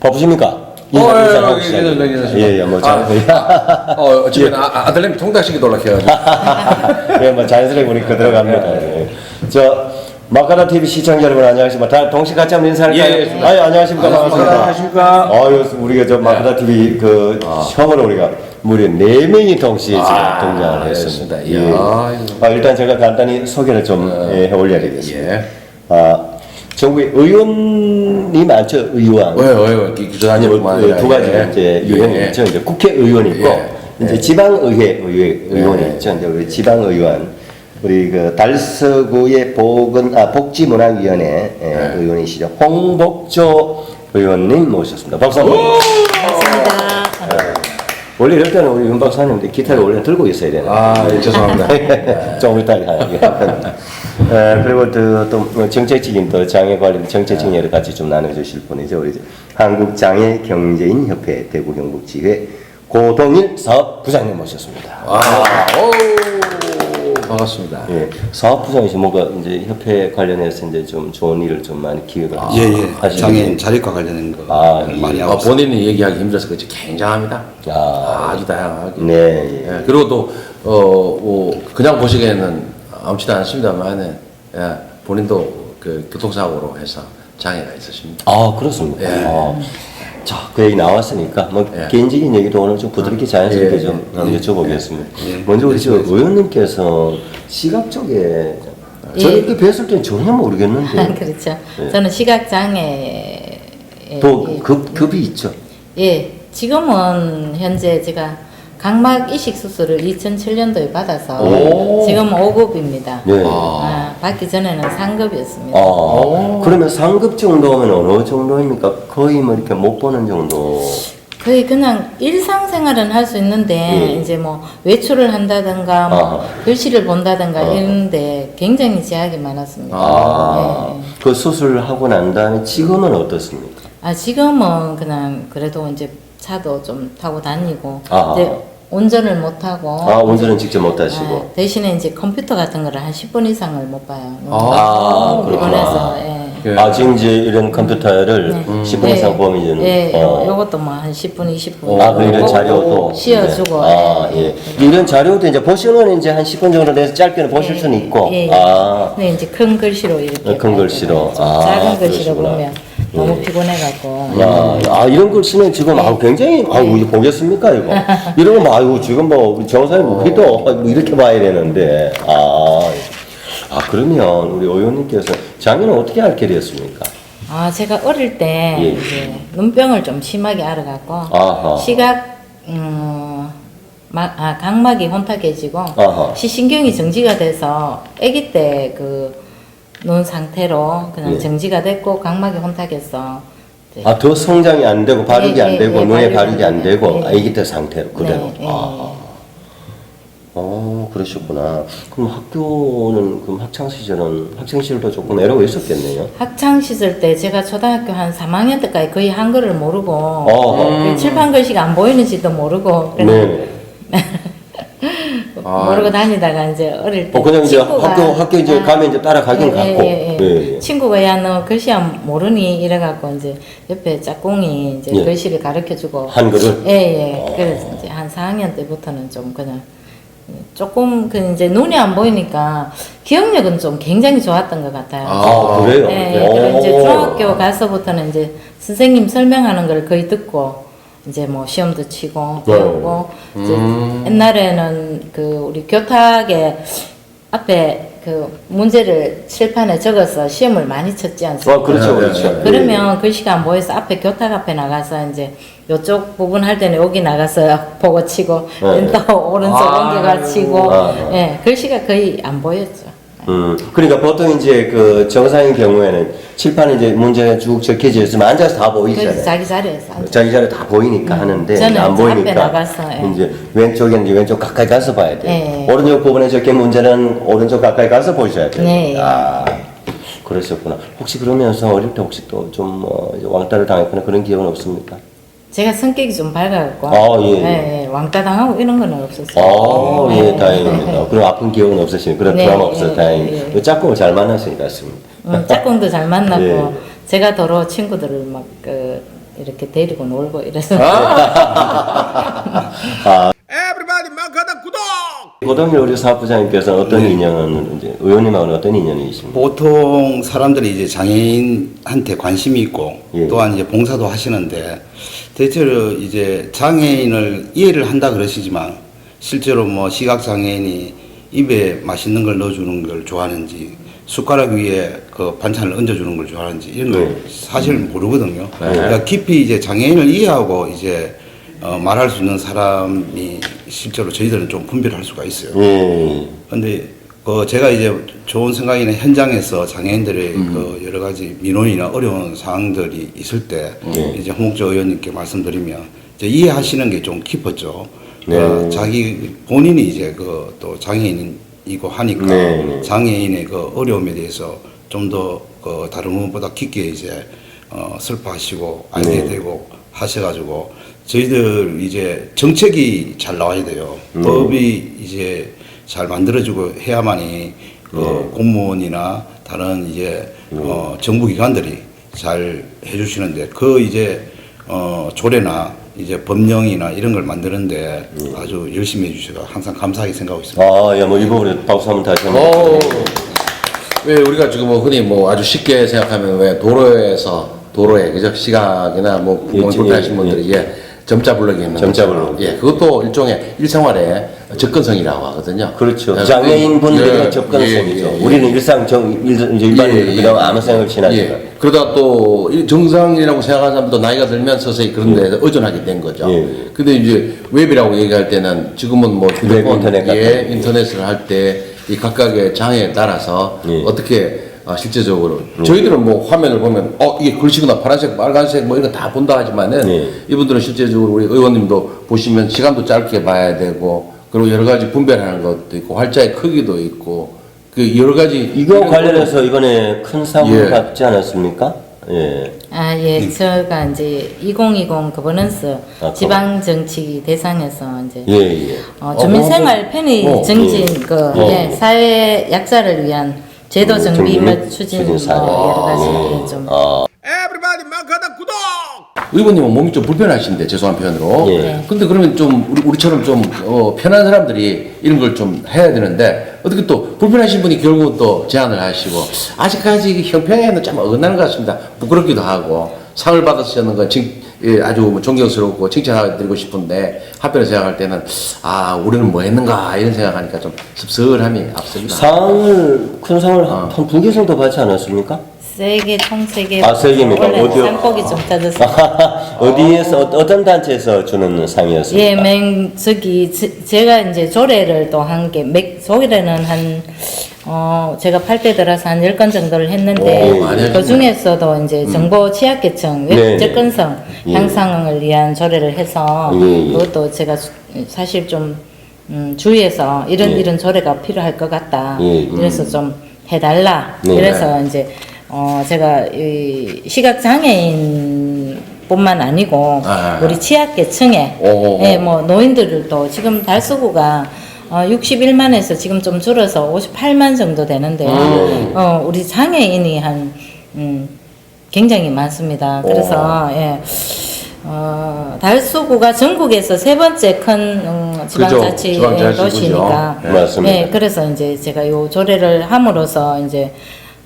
바쁘십니까? 어, 인사- 예, 인사하고 예, 시작해요. 예, 예, 예, 예. 예, 예, 뭐, 잘, 어, 집에 아, 아들내미 통닭시키 놀라켜가지고. 예, 뭐, 자연스럽게 우리 그 들어갑니다. 예. 저, 마카다 TV 시청자 여러분 안녕하십니까? 다 동시 같이 한번 인사할까요? 예, 예, 아유, 안녕하십니까? 반갑습니다. 안녕하십니까? 아유, 우리가 저 마카다 TV 그 처음으로 우리가 무려 네 명이 동시에 지금 아, 등장을 했습니다. 알겠습니다. 이야, 이거. 아, 일단 제가 간단히 소개를 좀 예, 해올려야 되겠습니다. 예. 아, 전국에 의원이 많죠, 의원. 왜요, 왜요? 기조단위뿐만 그 아니라. 두 가지 예. 이제 유형이 예. 있죠. 이제 국회의원이 있고 예. 이제 예. 지방의회 의회, 의원이 예. 있죠. 이제 우리 지방의원 우리 그 달서구의 보건 아 복지문화위원회 예, 예. 의원이시죠. 홍복조 의원님 모셨습니다. 박수 한번. 반갑습니다. 원래 이럴 때는 우리 윤 박사님 기타를 원래 들고 있어야 되나? 아, 예, 죄송합니다. 좀 이따 하게. 에, 그리고 또, 또뭐 정책적인 또 장애 관련 정책적인 예를 같이 좀 나눠주실 분이죠. 우리 한국 장애 경제인 협회 대구 경북지회 고동일 사업 부장님 모셨습니다. 아, 오, 반갑습니다. 예, 사업부장이시 뭔가 이제 협회 관련해서 이제 좀 좋은 일을 좀 많이 기획을 예, 예. 하시는 장애인 자립과 관련된 거 아, 예. 많이 하고 아. 본인이 얘기하기 힘들어서 그렇지 굉장합니다. 아, 아주 다양하게. 네, 예. 예, 그리고 또, 어, 뭐, 그냥 보시기에는 아무렇지도 않습니다만, 예, 본인도 그 교통사고로 해서 장애가 있으십니다. 아 그렇습니까? 예. 아, 자, 그 얘기 나왔으니까 뭐 예. 개인적인 얘기도 오늘 좀 부드럽게 자연스럽게 예, 좀 예. 한번 여쭤보겠습니다. 예. 먼저 우리 저 의원님께서 시각 쪽에 예. 저를 이렇게 뵀을 때는 전혀 모르겠는데 그렇죠. 예. 저는 시각 장애 또 급, 급이 있죠. 예, 지금은 현재 제가 각막 이식 수술을 2007년도에 받아서 오. 지금 5급입니다. 네. 아, 받기 전에는 3급이었습니다. 아, 그러면 상급 정도면 어느 정도입니까? 거의 뭐 이렇게 못 보는 정도. 거의 그냥 일상생활은 할 수 있는데 예. 이제 뭐 외출을 한다든가 뭐 아하. 글씨를 본다든가 아하. 이런데 굉장히 제약이 많았습니다. 아, 예. 그 수술하고 난 다음에 지금은 어떻습니까? 아 지금은 그냥 그래도 이제 차도 좀 타고 다니고 아하. 이제 운전을 못 하고 아, 운전은 직접 못 하시고. 아, 대신에 이제 컴퓨터 같은 거를 한 10분 이상을 못 봐요. 아, 피곤해서 예. 예. 아, 지금 이제 이런 컴퓨터를 10분 이상 예, 보면 이제는. 예, 어. 요, 요것도 뭐 한 10분, 20분. 아, 그 이런 자료도. 씌워주고. 네. 아, 예. 이런 자료도 이제 보시면 이제 한 10분 정도 내서 짧게는 보실 수는 있고. 예, 예. 아. 네, 이제 큰 글씨로 이렇게. 어, 큰 글씨로. 좀 아, 작은 글씨로 그러시구나. 보면 너무 예. 피곤해갖고. 야, 아, 이런 글씨는 지금, 아 굉장히, 아 이거 보겠습니까, 이거? 이러면, 아유, 지금 뭐, 우리 정사님, 우리도 뭐 이렇게 봐야 되는데. 아, 아, 그러면 우리 의원님께서 장애는 어떻게 앓게 되었습니까? 아, 제가 어릴 때 예. 이제 눈병을 좀 심하게 앓아갖고 아하. 시각, 음, 막, 아, 각막이 혼탁해지고 아하. 시신경이 정지가 돼서 아기 때 그 눈 상태로 그냥 예. 정지가 됐고 각막이 혼탁해서 아, 더 성장이 안 되고, 발육이 예, 안 예, 되고, 예, 눈에 발육이 발육이 안안 되고, 되고, 예. 아기 때 상태로, 그대로. 네, 예. 아. 어, 그러셨구나. 그럼 학교는, 그럼 학창 시절은, 학창 시절도 조금 애로가 있었겠네요. 학창 시절 때 제가 초등학교 한 3학년 때까지 거의 한글을 모르고 어. 그 칠판 글씨가 안 보이는지도 모르고 그냥 네. 아. 모르고 다니다가 이제 어릴 때 어, 그냥 이제 친구가- 학교, 학교 이제 아, 가면 이제 따라가긴 예, 갔고. 예, 예. 예, 예. 친구가 야 너 글씨 안 모르니 이래갖고 이제 옆에 짝꿍이 이제 예. 글씨를 가르쳐주고 한글을? 예예 어. 그래서 이제 한 4학년 때부터는 좀 그냥 조금 그 이제 눈이 안 보이니까 기억력은 좀 굉장히 좋았던 것 같아요. 아, 그래요? 예, 예. 그리고 이제 오. 중학교 가서부터는 이제 선생님 설명하는 걸 거의 듣고 이제 뭐 시험도 치고 네. 배우고 이제 옛날에는 그 우리 교탁에 앞에 그 문제를 칠판에 적어서 시험을 많이 쳤지 않습니까? 아, 그렇죠, 네, 그렇죠. 네, 네. 그러면 글씨가 안 보여서 앞에 교탁 앞에 나가서 이제 요쪽 부분 할 때는 여기 나가서 보고 치고 네. 또 오른쪽 아, 옮겨가 치고 아, 아. 예 글씨가 거의 안 보였죠. 음, 그러니까 보통 이제 그 정상인 경우에는 칠판에 이제 문제가 쭉 적혀져 있으면 앉아서 다 보이잖아요. 자기 자리에서 앉아. 자기 자리 다 보이니까 하는데 저는 안 이제 앞에 보이니까 나가서, 예. 이제 왼쪽에 이제 왼쪽 가까이 가서 봐야 돼. 예. 오른쪽 부분에 적힌 문제는 오른쪽 가까이 가서 보셔야 돼. 네. 아, 그러셨구나. 혹시 그러면서 어릴 때 혹시 또좀뭐 왕따를 당했거나 그런 기억은 없습니까? 제가 성격이 좀 밝아갖고 아, 예, 예. 예, 왕따 당하고 이런 건 없었어요. 아, 예, 네. 다행입니다. 그럼 아픈 기억은 없으시네. 그런 네, 드라마 없어서 예, 다행이에요. 예. 짝꿍을 잘 만나신 것 같습니다. 음, 짝꿍도 잘 만나고 예. 제가 더러 친구들을 막 그, 이렇게 데리고 놀고 이래서 마카다 구독! 고동일 우리 사업부장님께서 어떤 인연은 이제 의원님하고는 어떤 인연이십니까? 보통 사람들이 이제 장애인한테 관심이 있고 예. 또한 이제 봉사도 하시는데 대체로 이제 장애인을 이해를 한다 그러시지만 실제로 뭐 시각 장애인이 입에 맛있는 걸 넣어주는 걸 좋아하는지 숟가락 위에 그 반찬을 얹어주는 걸 좋아하는지 이런 걸 네. 사실 모르거든요. 그러니까 깊이 이제 장애인을 이해하고 이제 어, 말할 수 있는 사람이 실제로 저희들은 좀 분별할 수가 있어요. 예. 근데 그 제가 이제 좋은 생각이나 현장에서 장애인들의 음. 그 여러 가지 민원이나 어려운 사항들이 있을 때 네. 이제 홍옥조 의원님께 말씀드리면 이제 이해하시는 게 좀 깊었죠. 네. 어, 자기 본인이 이제 그 또 장애인이고 하니까 네, 네. 장애인의 그 어려움에 대해서 좀더그 다른 분보다 깊게 이제 어, 슬퍼하시고 알게 네. 되고 하셔가지고 저희들 이제 정책이 잘 나와야 돼요. 음. 법이 이제 잘 만들어지고 해야만이 그 네. 공무원이나 다른 이제 어, 정부 기관들이 잘 해주시는데 그 이제 어, 조례나 이제 법령이나 이런 걸 만드는데 음. 아주 열심히 해주셔서 항상 감사하게 생각하고 있습니다. 아, 예, 뭐이 부분에 박수 한번 다시 한번. 오. 왜 우리가 지금 뭐 흔히 뭐 아주 쉽게 생각하면 왜 도로에서 도로에 그죠 시각이나 뭐 예, 공을 불편하신 예, 분들이 예 점자 블럭이 있는 점자. 블럭. 예 그것도 일종의 일생활의 접근성이라고 하거든요. 그렇죠. 예, 장애인 분들의 예, 접근성이죠. 예, 예, 예. 우리는 일상 정, 일, 일반인으로 예, 예. 아무 생각 없이 나니까. 예. 그러다 또이 정상이라고 생각하는 사람도 나이가 들면 서서히 그런 데서 의존하게 된 거죠. 예. 근데 이제 웹이라고 얘기할 때는 지금은 뭐 휴대폰, 인터넷 예, 거. 인터넷을 할 때 이 각각의 장애에 따라서 예. 어떻게 아, 실제적으로 저희들은 뭐 화면을 보면 어 이게 글씨구나 파란색 빨간색 뭐 이런 거 다 본다 하지만은 예. 이분들은 실제적으로 우리 의원님도 보시면 시간도 짧게 봐야 되고 그리고 여러 가지 분별하는 것도 있고 활자의 크기도 있고 그 여러 가지 이거 관련해서 이번에 큰 상을 예. 받지 않았습니까? 예. 아, 예, 제가 이제 2020 거버넌스 아, 그거. 지방 정치 대상에서 이제 예, 예. 어, 주민생활 편의 어, 정진 예. 그 어. 예, 사회 약자를 위한 제도 음, 정비 및 추진. 뭐 여러 가지 예. 예, 좀 아, Everybody 마카다 구독! 의원님은 몸이 좀 불편하신데 죄송한 표현으로. 예. 네. 근데 그러면 좀 우리, 우리처럼 좀 어, 편한 사람들이 이런 걸 좀 해야 되는데 어떻게 또 불편하신 분이 결국은 또 제안을 하시고 아직까지 형평에는 좀 어긋나는 것 같습니다. 부끄럽기도 하고 상을 받으셨는 건 칭, 예, 아주 뭐 존경스럽고 칭찬드리고 싶은데 한편에 생각할 때는 아 우리는 뭐 했는가 이런 생각하니까 좀 씁쓸함이 앞섭니다. 상을, 큰 상을 아. 한두 개 정도 받지 않았습니까? 세개 총세개 아, 세 개입니까? 원래 어디요? 산복이 좀 찾았어요. 어디에서, 어, 어떤 단체에서 주는 상이었습니까? 예, 맹 저기 제, 제가 이제 조례를 또 한게맥 조례는 한 어, 제가 8대 들어서 한 10건 정도를 했는데 오, 많이 그. 중에서도 이제 정보 취약계층 네, 웹 접근성 예. 향상을 위한 조례를 해서 예, 예. 그것도 제가 수- 사실 좀 음, 주위에서 이런 예. 이런 조례가 필요할 것 같다. 예, 예. 그래서 좀 해달라. 네. 그래서 이제 어, 제가 이 시각 장애인 뿐만 아니고 아. 우리 취약계층에 오. 예, 뭐 노인들도 지금 달서구가 어, 61만에서 지금 좀 줄어서 58만 정도 되는데요. 음. 어, 우리 장애인이 한 음, 굉장히 많습니다. 그래서 예. 어, 달서구가 전국에서 세 번째 큰 음, 지방자치 그죠. 지방자치구죠. 예, 도시니까 네. 맞습니다. 예, 그래서 이제 제가 요 조례를 함으로써 이제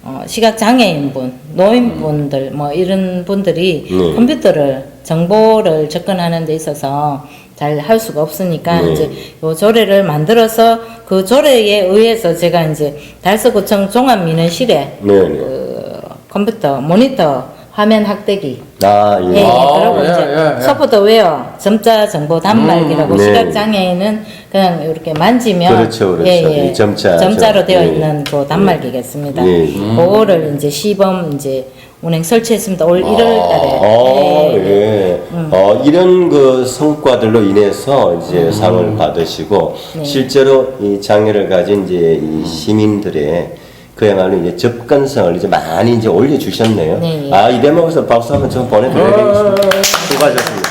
어, 시각 장애인분, 노인분들 뭐 이런 분들이 네. 컴퓨터를 정보를 접근하는 데 있어서 잘 할 수가 없으니까 네. 이제 요 조례를 만들어서 그 조례에 의해서 제가 이제 달서구청 종합민원실에 네, 네. 그 컴퓨터 모니터 화면 확대기 아, 예, 예. 예. 아, 그리고 예, 이제 예, 예. 소프트웨어 점자 정보 단말기라고 음, 네. 시각 장애인은 그냥 이렇게 만지면 그렇죠, 그렇죠. 이 점자, 점자로 저- 되어 예. 있는 그 단말기겠습니다. 예. 그거를 이제 시범 이제 운행 설치했습니다. 올 1월 달에. 어, 예. 예. 어, 이런 그 성과들로 인해서 이제 상을 받으시고 네. 실제로 이 장애를 가진 이제 이 시민들의 그야말로 이제 접근성을 이제 많이 이제 올려주셨네요. 네. 아, 이 대목에서 박수 한번 좀 보내드려야 되겠습니다. 수고하셨습니다.